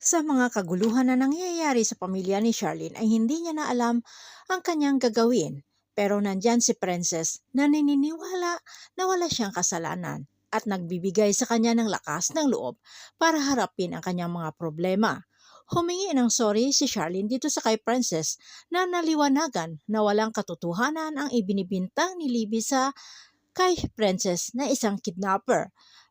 Sa mga kaguluhan na nangyayari sa pamilya ni Charlene ay hindi niya na alam ang kanyang gagawin. Pero nandyan si Princess na naniniwala na wala siyang kasalanan at nagbibigay sa kanya ng lakas ng loob para harapin ang kanyang mga problema. Humingi ng sorry si Charlene dito sa kay Princess na naliwanagan na walang katotohanan ang ibinibintang ni Libby sa kay Princess na isang kidnapper.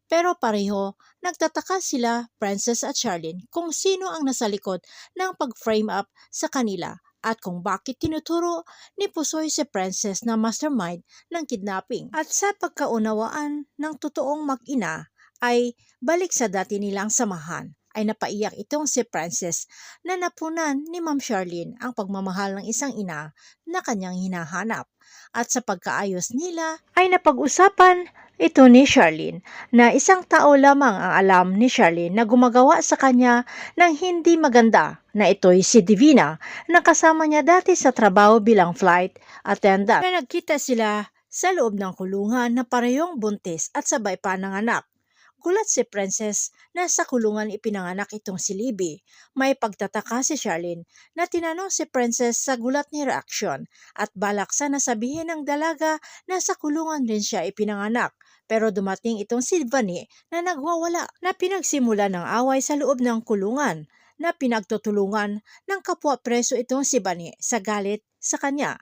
Pero pareho, nagtataka sila, Princess at Charlene, kung sino ang nasa likod ng pag-frame up sa kanila at kung bakit tinuturo ni Pusoy si Princess na mastermind ng kidnapping. At sa pagkaunawaan ng totoong mag-ina ay balik sa dati nilang samahan ay napaiyak itong si Princess na napunan ni Ma'am Charlene ang pagmamahal ng isang ina na kanyang hinahanap. At sa pagkaayos nila ay napag-usapan ito ni Charlene na isang tao lamang ang alam ni Charlene na gumagawa sa kanya ng hindi maganda na ito'y si Divina na kasama niya dati sa trabaho bilang flight attendant. Na nagkita sila sa loob ng kulungan na parehong buntis at sabay pa ng anak. Gulat si Princess na sa kulungan ipinanganak itong si Libby. May pagtataka si Charlene na tinanong si Princess sa gulat ni reaksyon at balak sana sabihin ng dalaga na sa kulungan rin siya ipinanganak. Pero dumating itong si Vani na nagwawala na pinagsimula ng away sa loob ng kulungan na pinagtutulungan ng kapwa preso itong si Vani sa galit sa kanya.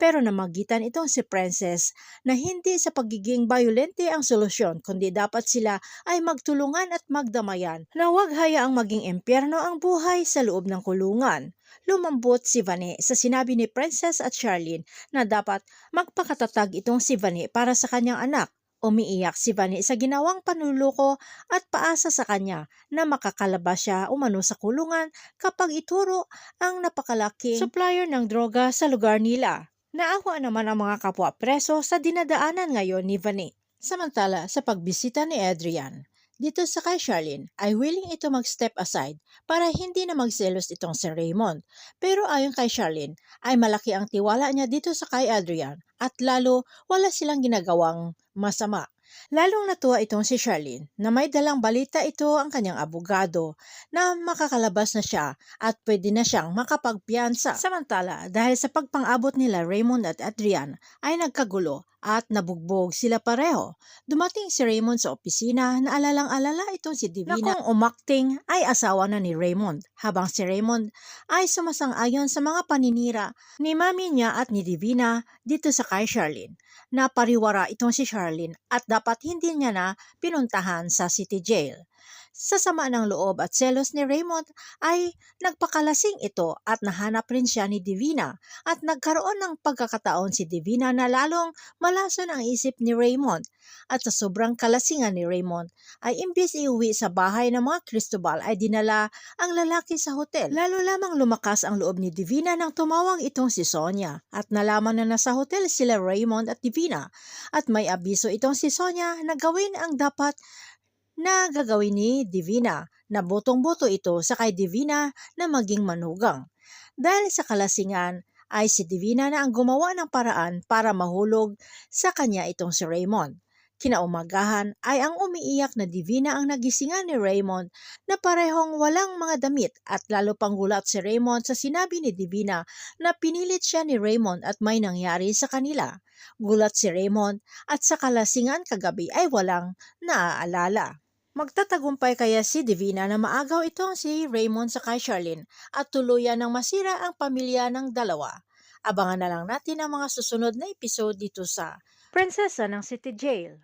Pero namagitan itong si Princess na hindi sa pagiging violente ang solusyon kundi dapat sila ay magtulungan at magdamayan na huwag hayaang maging impyerno ang buhay sa loob ng kulungan. Lumambot si Vane sa sinabi ni Princess at Charlene na dapat magpakatatag itong si Vane para sa kanyang anak. Umiiyak si Vane sa ginawang panuluko at paasa sa kanya na makakalabas siya umano sa kulungan kapag ituro ang napakalaking supplier ng droga sa lugar nila. Naawa naman ang mga kapwa preso sa dinadaanan ngayon ni Vane. Samantala, sa pagbisita ni Adrian, dito sa kay Charlene ay willing ito mag-step aside para hindi na magselos itong si Raymond. Pero ayon kay Charlene ay malaki ang tiwala niya dito sa kay Adrian at lalo wala silang ginagawang masama. Lalong natuwa itong si Charlene na may dalang balita ito ang kanyang abogado na makakalabas na siya at pwede na siyang makapagpiyansa. Samantala, dahil sa pagpang-abot nila Raymond at Adrian ay nagkagulo at nabugbog sila pareho. Dumating si Raymond sa opisina na alalang-alala itong si Divina na kung umakting ay asawa na ni Raymond habang si Raymond ay sumasang-ayon sa mga paninira ni mami niya at ni Divina dito sa kay Charlene na pariwara itong si Charlene at dapat hindi niya na pinuntahan sa city jail. Sa sama ng loob at selos ni Raymond ay nagpakalasing ito at nahanap rin siya ni Divina at nagkaroon ng pagkakataon si Divina na lalong malason ang isip ni Raymond at sa sobrang kalasingan ni Raymond ay imbis iuwi sa bahay ng mga Cristobal ay dinala ang lalaki sa hotel. Lalo lamang lumakas ang loob ni Divina nang tumawag itong si Sonia at nalaman na nasa hotel sila Raymond at Divina at may abiso itong si Sonia na gawin ang dapat na gagawin ni Divina na botong-boto ito sa kay Divina na maging manugang. Dahil sa kalasingan ay si Divina na ang gumawa ng paraan para mahulog sa kanya itong si Raymond. Kinaumagahan ay ang umiiyak na Divina ang nagisingan ni Raymond na parehong walang mga damit at lalo pang gulat si Raymond sa sinabi ni Divina na pinilit siya ni Raymond at may nangyari sa kanila. Gulat si Raymond at sa kalasingan kagabi ay walang naaalala. Magtatagumpay kaya si Divina na maagaw itong si Raymond sa kay Charlene at tuluyan ng masira ang pamilya ng dalawa. Abangan na lang natin ang mga susunod na episode dito sa Prinsesa ng City Jail.